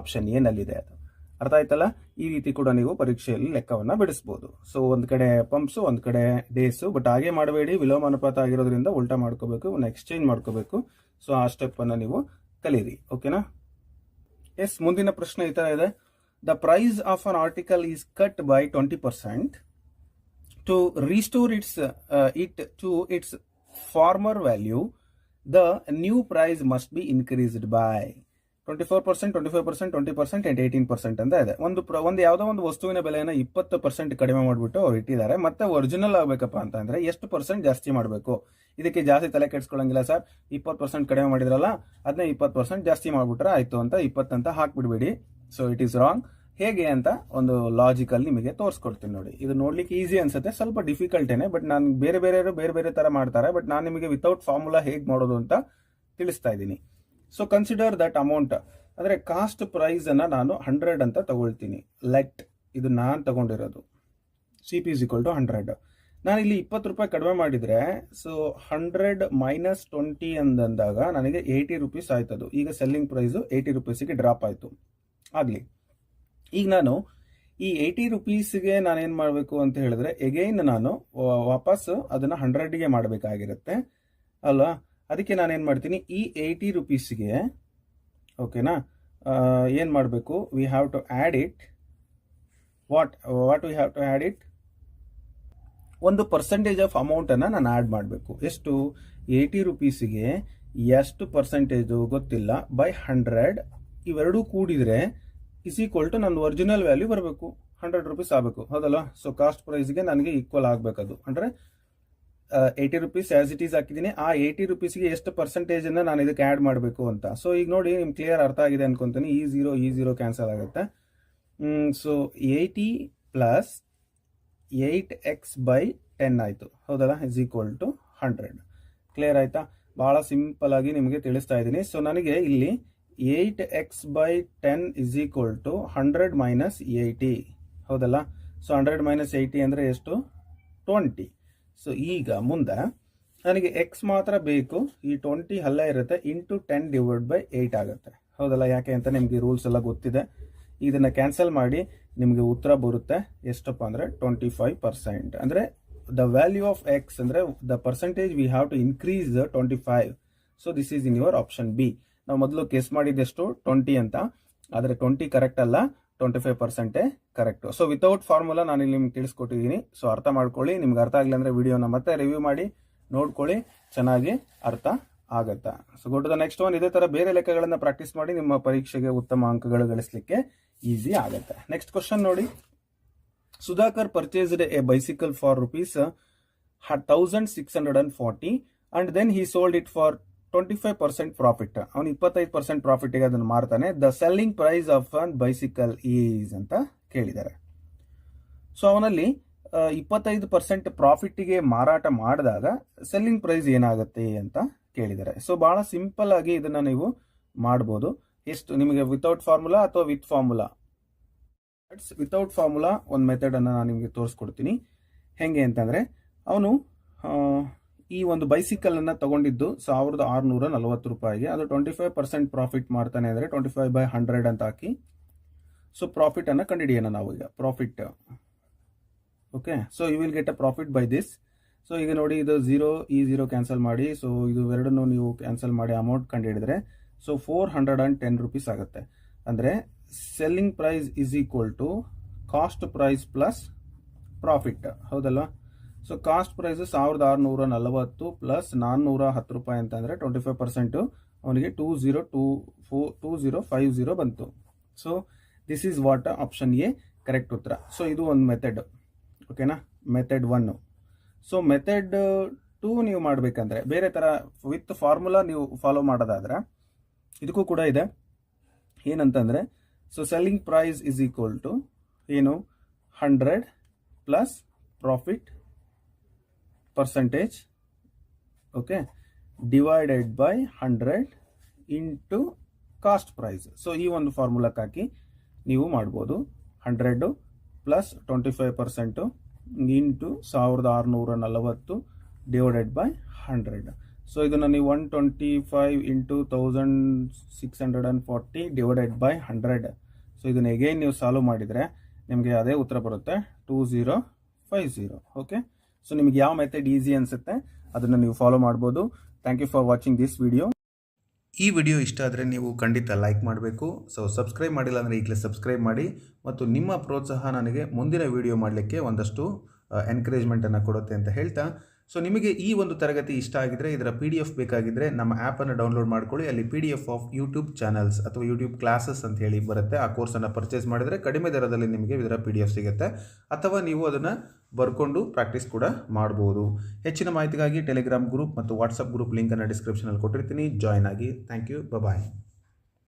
option ಏನಲ್ಲಿದೆ ಅದು. ಅರ್ಥ ಆಯ್ತಲ್ಲ? ಈ ರೀತಿ ಕೂಡ ನೀವು ಪರೀಕ್ಷೆಯಲ್ಲಿ ಲೆಕ್ಕವನ್ನ ಬಿಡಿಸಬಹುದು ಸೊ ಒಂದ್ ಕಡೆ ಪಂಪ್ಸ್ ಒಂದ್ ಕಡೆ ಡೇಸ್ ಬಟ್ ಹಾಗೆ ಮಾಡಬೇಡಿ. ವಿಲೋಮ ಅನುಪಾತ ಆಗಿರೋದ್ರಿಂದ ಉಲ್ಟಾ ಮಾಡ್ಕೋಬೇಕು ಎಕ್ಸ್ಚೇಂಜ್ ಮಾಡ್ಕೋಬೇಕು. ಸೊ ಆ ಸ್ಟೆಪ್ ಅನ್ನ ನೀವು ಕಲೀರಿ. ಓಕೆನಾ ಎಸ್ ಮುಂದಿನ ಪ್ರಶ್ನೆ ಈ ತರ ಇದೆ. The price of an article is cut by twenty percent to restore its it to its former value the new price must be increased by twenty four percent twenty five percent twenty percent and eighteen percent ಅಂತ ಇದೆ. ಒಂದು ಒಂದು ಯಾವುದೋ ಒಂದು ವಸ್ತುವಿನ ಬೆಲೆಯನ್ನು ಇಪ್ಪತ್ತು percent ಕಡಿಮೆ ಮಾಡಿಬಿಟ್ಟು ಅವ್ರು ಇಟ್ಟಿದ್ದಾರೆ. ಮತ್ತೆ ಒರಿಜಿನಲ್ ಆಗಬೇಕಪ್ಪ ಅಂತ ಅಂದರೆ ಎಷ್ಟು ಪರ್ಸೆಂಟ್ ಜಾಸ್ತಿ ಮಾಡಬೇಕು? ಇದಕ್ಕೆ ಜಾಸ್ತಿ ತಲೆ ಕೆಡಿಸ್ಕೊಳ್ಳಂಗಿಲ್ಲ ಸರ್ ಇಪ್ಪತ್ತು ಪರ್ಸೆಂಟ್ ಕಡಿಮೆ ಮಾಡಿದ್ರಲ್ಲ ಅದನ್ನ ಇಪ್ಪತ್ತು ಪರ್ಸೆಂಟ್ ಜಾಸ್ತಿ ಮಾಡಿಬಿಟ್ರೆ ಆಯಿತು ಅಂತ ಇಪ್ಪತ್ತಂತ ಹಾಕ್ಬಿಡ್ಬೇಡಿ. ಸೊ ಇಟ್ ಈಸ್ ರಾಂಗ್ ಹೇಗೆ ಅಂತ ಒಂದು ಲಾಜಿಕಲ್ ನಿಮಗೆ ತೋರಿಸ್ಕೊಡ್ತೀನಿ ನೋಡಿ. ಇದು ನೋಡ್ಲಿಕ್ಕೆ ಈಸಿ ಅನ್ಸುತ್ತೆ. ಸ್ವಲ್ಪ ಡಿಫಿಕಲ್ಟೇನೆ ಬಟ್ ನಾನು ಬೇರೆ ಬೇರೆಯವರು ಬೇರೆ ಬೇರೆ ತರ ಮಾಡ್ತಾರೆ. ಬಟ್ ನಾನು ನಿಮಗೆ ವಿತೌಟ್ ಫಾರ್ಮುಲಾ ಹೇಗೆ ಮಾಡೋದು ಅಂತ ತಿಳಿಸ್ತಾ ಇದ್ದೀನಿ. ಸೊ ಕನ್ಸಿಡರ್ ದಟ್ ಅಮೌಂಟ್ ಅಂದರೆ ಕಾಸ್ಟ್ ಪ್ರೈಸನ್ನು ನಾನು ಹಂಡ್ರೆಡ್ ಅಂತ ತಗೊಳ್ತೀನಿ. ಲೆಟ್ ಇದು ನಾನು ತಗೊಂಡಿರೋದು. C P is equal to hundred ನಾನು ಇಲ್ಲಿ ಇಪ್ಪತ್ತು ರೂಪಾಯಿ ಕಡಿಮೆ ಮಾಡಿದರೆ ಸೊ ಹಂಡ್ರೆಡ್ ಮೈನಸ್ ಟ್ವೆಂಟಿ ಅಂದಾಗ ನನಗೆ ಏಯ್ಟಿ ರುಪೀಸ್ ಆಯ್ತದು. ಈಗ ಸೆಲ್ಲಿಂಗ್ ಪ್ರೈಸು ಏಯ್ಟಿ ರುಪೀಸಿಗೆ ಡ್ರಾಪ್ ಆಯಿತು. ಆಗಲಿ. ಈಗ ನಾನು ಈ ಏಯ್ಟಿ ರುಪೀಸ್ಗೆ ನಾನೇನು ಮಾಡಬೇಕು ಅಂತ ಹೇಳಿದ್ರೆ ಎಗೈನ್ ನಾನು ವಾಪಸ್ ಅದನ್ನು ಹಂಡ್ರೆಡ್ಗೆ ಮಾಡಬೇಕಾಗಿರುತ್ತೆ. ಅಲ್ವಾ? ಅದಕ್ಕೆ ನಾನೇನು ಮಾಡ್ತೀನಿ, ಈ ಏಯ್ಟಿ ರುಪೀಸ್ಗೆ ಓಕೆನಾ ಏನು ಮಾಡಬೇಕು we have to add it what what we have to add it ಒಂದು ಪರ್ಸೆಂಟೇಜ್ ಆಫ್ ಅಮೌಂಟನ್ನು ನಾನು ಆ್ಯಡ್ ಮಾಡಬೇಕು. ಎಷ್ಟು? ಏಯ್ಟಿ ರುಪೀಸಿಗೆ ಎಷ್ಟು ಪರ್ಸೆಂಟೇಜು ಗೊತ್ತಿಲ್ಲ ಬೈ ಹಂಡ್ರೆಡ್ ಇವೆರಡೂ ಕೂಡಿದರೆ ಇಸ್ ಈಕ್ವಲ್ ಟು ನನ್ನ ಒರಿಜಿನಲ್ ವ್ಯಾಲ್ಯೂ ಬರಬೇಕು. ಹಂಡ್ರೆಡ್ ರುಪೀಸ್ ಆಗಬೇಕು. ಹೌದಲ್ಲ? ಸೊ ಕಾಸ್ಟ್ ಪ್ರೈಸ್ಗೆ ನನಗೆ ಈಕ್ವಲ್ ಆಗಬೇಕದು. ಅಂದರೆ eighty rupees as it is ಹಾಕಿದ್ದೀನಿ. ಆ ಏಯ್ಟಿ ರುಪೀಸ್ಗೆ ಎಷ್ಟು ಪರ್ಸೆಂಟೇಜ್ ಅನ್ನ ನಾನು ಇದಕ್ಕೆ ಆ್ಯಡ್ ಮಾಡಬೇಕು ಅಂತ. ಸೊ ಈಗ ನೋಡಿ ನಿಮ್ಗೆ ಕ್ಲಿಯರ್ ಅರ್ಥ ಆಗಿದೆ ಅನ್ಕೊಂತೀನಿ. ಈ ಝೀರೋ ಈ ಝೀರೋ ಕ್ಯಾನ್ಸಲ್ ಆಗುತ್ತೆ. So eighty plus eight x by ten ಆಯಿತು. ಹೌದಲ್ಲ? Is equal to hundred clear ಆಯ್ತಾ? ಭಾಳ ಸಿಂಪಲ್ ಆಗಿ ನಿಮಗೆ ತಿಳಿಸ್ತಾ ಇದ್ದೀನಿ. ಸೊ ನನಗೆ ಇಲ್ಲಿ eight x by ten is equal to hundred minus eighty ಹೌದಲ್ಲ? ಸೊ ಹಂಡ್ರೆಡ್ ಮೈನಸ್ ಏಯ್ಟಿ ಅಂದರೆ ಎಷ್ಟು? ಟ್ವೆಂಟಿ ಸೊ ಈಗ ಮುಂದೆ ನನಗೆ ಎಕ್ಸ್ ಮಾತ್ರ ಬೇಕು. ಈ ಟ್ವೆಂಟಿ ಹಲ್ಲ ಇರುತ್ತೆ. Into ten divide by eight ಆಗುತ್ತೆ. ಹೌದಲ್ಲ? ಯಾಕೆ ಅಂತ ನಿಮಗೆ ರೂಲ್ಸ್ ಎಲ್ಲ ಗೊತ್ತಿದೆ. ಇದನ್ನು ಕ್ಯಾನ್ಸಲ್ ಮಾಡಿ ನಿಮಗೆ ಉತ್ತರ ಬರುತ್ತೆ. ಎಷ್ಟಪ್ಪ ಅಂದರೆ ಟ್ವೆಂಟಿ ಫೈವ್ ಪರ್ಸೆಂಟ್ ಅಂದರೆ ದ ವ್ಯಾಲ್ಯೂ ಆಫ್ ಎಕ್ಸ್ ಅಂದರೆ the percentage we have to increase twenty five so this is in your option B ನಾವು ಮೊದಲು ಕೇಸ್ ಮಾಡಿದ್ದೆಷ್ಟು ಟ್ವೆಂಟಿ ಅಂತ. ಆದರೆ ಟ್ವೆಂಟಿ ಕರೆಕ್ಟ್ ಅಲ್ಲ. ಟ್ವೆಂಟಿ ಫೈವ್ ಪರ್ಸೆಂಟೇ ಕರೆಕ್ಟ್ ಸೊ ವಿತೌಟ್ ಫಾರ್ಮುಲಾ ನಾನು ಇಲ್ಲಿ ನಿಮ್ಗೆ ತಿಳಿಸ್ಕೊಟ್ಟಿದ್ದೀನಿ. ಸೊ ಅರ್ಥ ಮಾಡ್ಕೊಳ್ಳಿ. ನಿಮ್ಗೆ ಅರ್ಥ ಆಗಲಿ ಅಂದರೆ ವಿಡಿಯೋನ ಮತ್ತೆ ರಿವ್ಯೂ ಮಾಡಿ, ನೋಡ್ಕೊಳ್ಳಿ. ಚೆನ್ನಾಗಿ ಅರ್ಥ ಆಗತ್ತಾ? So go to next one ಇದೇ ಥರ ಬೇರೆ ಲೆಕ್ಕಗಳನ್ನು ಪ್ರಾಕ್ಟೀಸ್ ಮಾಡಿ ನಿಮ್ಮ ಪರೀಕ್ಷೆಗೆ ಉತ್ತಮ ಅಂಕಗಳು ಗಳಿಸಲಿಕ್ಕೆ ಈಸಿ ಆಗುತ್ತೆ. ನೆಕ್ಸ್ಟ್ ಕ್ವಶನ್ ನೋಡಿ. Sudhakar purchased a bicycle for rupees thousand six hundred and forty and then he sold it for twenty five percent profit ಅವನು ಇಪ್ಪತ್ತೈದು ಪರ್ಸೆಂಟ್ ಪ್ರಾಫಿಟ್ಗೆ ಅದನ್ನು ಮಾರ್ತಾನೆ. The selling price of an bicycle is ಅಂತ ಕೇಳಿದ್ದಾರೆ so ಅವನಲ್ಲಿ ಇಪ್ಪತ್ತೈದು percent ಪ್ರಾಫಿಟ್ಗೆ ಮಾರಾಟ ಮಾಡಿದಾಗ ಸೆಲ್ಲಿಂಗ್ ಪ್ರೈಸ್ ಏನಾಗುತ್ತೆ ಅಂತ ಕೇಳಿದ್ದಾರೆ ಸೊ ಭಾಳ ಸಿಂಪಲ್ ಆಗಿ ಇದನ್ನ ನೀವು ಮಾಡ್ಬೋದು. ಎಷ್ಟು ನಿಮಗೆ ವಿತೌಟ್ ಫಾರ್ಮುಲಾ ಅಥವಾ ವಿತ್ ಫಾರ್ಮುಲಾ ವಿತೌಟ್ ಫಾರ್ಮುಲಾ ಒಂದು ಮೆಥಡನ್ನು ನಾನು ನಿಮಗೆ ತೋರಿಸ್ಕೊಡ್ತೀನಿ. ಹೆಂಗೆ ಅಂತಂದರೆ, ಅವನು ಈ ಒಂದು ಬೈಸಿಕಲ್ ಅನ್ನ ತಗೊಂಡಿದ್ದು ಸಾವಿರದ ಆರುನೂರ ನಲವತ್ತು ರೂಪಾಯಿಗೆ. ಅದು ಟ್ವೆಂಟಿ ಫೈವ್ ಪರ್ಸೆಂಟ್ ಪ್ರಾಫಿಟ್ ಮಾಡ್ತಾನೆ ಅಂದ್ರೆ ಟ್ವೆಂಟಿ ಫೈವ್ ಬೈ ಹಂಡ್ರೆಡ್ ಅಂತ ಹಾಕಿ. ಸೊ ಪ್ರಾಫಿಟ್ ಅನ್ನ ಕಂಡುಹಿಡಿಯೋಣ ನಾವು ಈಗ. Profit okay so you will get a profit by this so ಈಗ ನೋಡಿ, ಇದು ಝೀರೋ ಈ ಝೀರೋ ಕ್ಯಾನ್ಸಲ್ ಮಾಡಿ. ಸೊ ಇದು ಎರಡನ್ನು ನೀವು ಕ್ಯಾನ್ಸಲ್ ಮಾಡಿ amount ಕಂಡುಹಿಡಿದ್ರೆ so four hundred and ten rupees ಆಗುತ್ತೆ. ಅಂದರೆ selling price is equal to cost price plus profit ಹೌದಲ್ವಾ? ಸೊ ಕಾಸ್ಟ್ ಪ್ರೈಸ್ ಸಾವಿರದ ಆರುನೂರ ನಲವತ್ತು ಪ್ಲಸ್ ನಾನ್ನೂರ ಹತ್ತು ರೂಪಾಯಿ ಅಂತಂದರೆ ಟ್ವೆಂಟಿ ಫೈವ್ ಪರ್ಸೆಂಟು ಅವನಿಗೆ two zero two four two zero five zero ಬಂತು. So this is what option A correct ಉತ್ತರ. ಸೊ ಇದು ಒಂದು ಮೆಥಡ್ ಓಕೆನಾ method one so method two ನೀವು ಮಾಡಬೇಕಂದ್ರೆ, ಬೇರೆ ಥರ ವಿತ್ ಫಾರ್ಮುಲಾ ನೀವು ಫಾಲೋ ಮಾಡೋದಾದ್ರೆ, ಇದಕ್ಕೂ ಕೂಡ ಇದೆ. ಏನಂತಂದರೆ so selling price is equal to ಏನು? Hundred plus profit percentage okay divided by hundred into cost price so ಈ ಒಂದು ಫಾರ್ಮುಲಾಕ್ಕೆ ಹಾಕಿ ನೀವು ಮಾಡ್ಬೋದು. Hundred plus twenty five percent into ಸಾವಿರದ ಆರುನೂರ ನಲವತ್ತು ಡಿವೈಡೆಡ್ ಬೈ ಹಂಡ್ರೆಡ್ ಸೊ ಇದನ್ನು ನೀವು one twenty five into thousand six hundred and forty divided by hundred so ಇದನ್ನು ಎಗೈನ್ ನೀವು ಸಾಲ್ವ್ ಮಾಡಿದರೆ ನಿಮಗೆ ಅದೇ ಉತ್ತರ ಬರುತ್ತೆ? Two zero five zero okay so ನಿಮಗೆ ಯಾವ ಮೆಥಡ್ ಈಸಿ ಅನಿಸುತ್ತೆ, ಅದನ್ನು ನೀವು ಫಾಲೋ ಮಾಡ್ಬೋದು. Thank you for watching this video ಈ ವಿಡಿಯೋ ಇಷ್ಟ ಆದರೆ ನೀವು ಖಂಡಿತ ಲೈಕ್ ಮಾಡಬೇಕು. ಸೊ ಸಬ್ಸ್ಕ್ರೈಬ್ ಮಾಡಿಲ್ಲ ಅಂದರೆ ಈಗಲೇ ಸಬ್ಸ್ಕ್ರೈಬ್ ಮಾಡಿ. ಮತ್ತು ನಿಮ್ಮ ಪ್ರೋತ್ಸಾಹ ನನಗೆ ಮುಂದಿನ ವಿಡಿಯೋ ಮಾಡಲಿಕ್ಕೆ ಒಂದಷ್ಟು ಎನ್ಕರೇಜ್ಮೆಂಟನ್ನು ಕೊಡುತ್ತೆ ಅಂತ ಹೇಳ್ತಾ ಸೊ ನಿಮಗೆ ಈ ಒಂದು ತರಗತಿ ಇಷ್ಟ ಆಗಿದ್ರೆ ಇದರ ಪಿ ಡಿ ಎಫ್ ಬೇಕಾಗಿದ್ದರೆ ನಮ್ಮ ಆ್ಯಪನ್ನು ಡೌನ್ಲೋಡ್ ಮಾಡ್ಕೊಳ್ಳಿ. ಅಲ್ಲಿ P D F of YouTube channels ಅಥವಾ ಯೂಟ್ಯೂಬ್ ಕ್ಲಾಸಸ್ ಅಂತ ಹೇಳಿ ಬರುತ್ತೆ. ಆ ಕೋರ್ಸನ್ನು ಪರ್ಚೇಸ್ ಮಾಡಿದರೆ ಕಡಿಮೆ ದರದಲ್ಲಿ ನಿಮಗೆ ಇದರ ಪಿ ಡಿ ಎಫ್ ಸಿಗುತ್ತೆ. ಅಥವಾ ನೀವು ಅದನ್ನು ಬರ್ಕೊಂಡು ಪ್ರಾಕ್ಟೀಸ್ ಕೂಡ ಮಾಡ್ಬೋದು. ಹೆಚ್ಚಿನ ಮಾಹಿತಿಗಾಗಿ ಟೆಲಿಗ್ರಾಮ್ ಗ್ರೂಪ್ ಮತ್ತು ವಾಟ್ಸಪ್ ಗ್ರೂಪ್ ಲಿಂಕನ್ನು ಡಿಸ್ಕ್ರಿಪ್ಷನಲ್ಲಿ ಕೊಟ್ಟಿರ್ತೀನಿ. ಜಾಯ್ನ್ ಆಗಿ. Thank you bye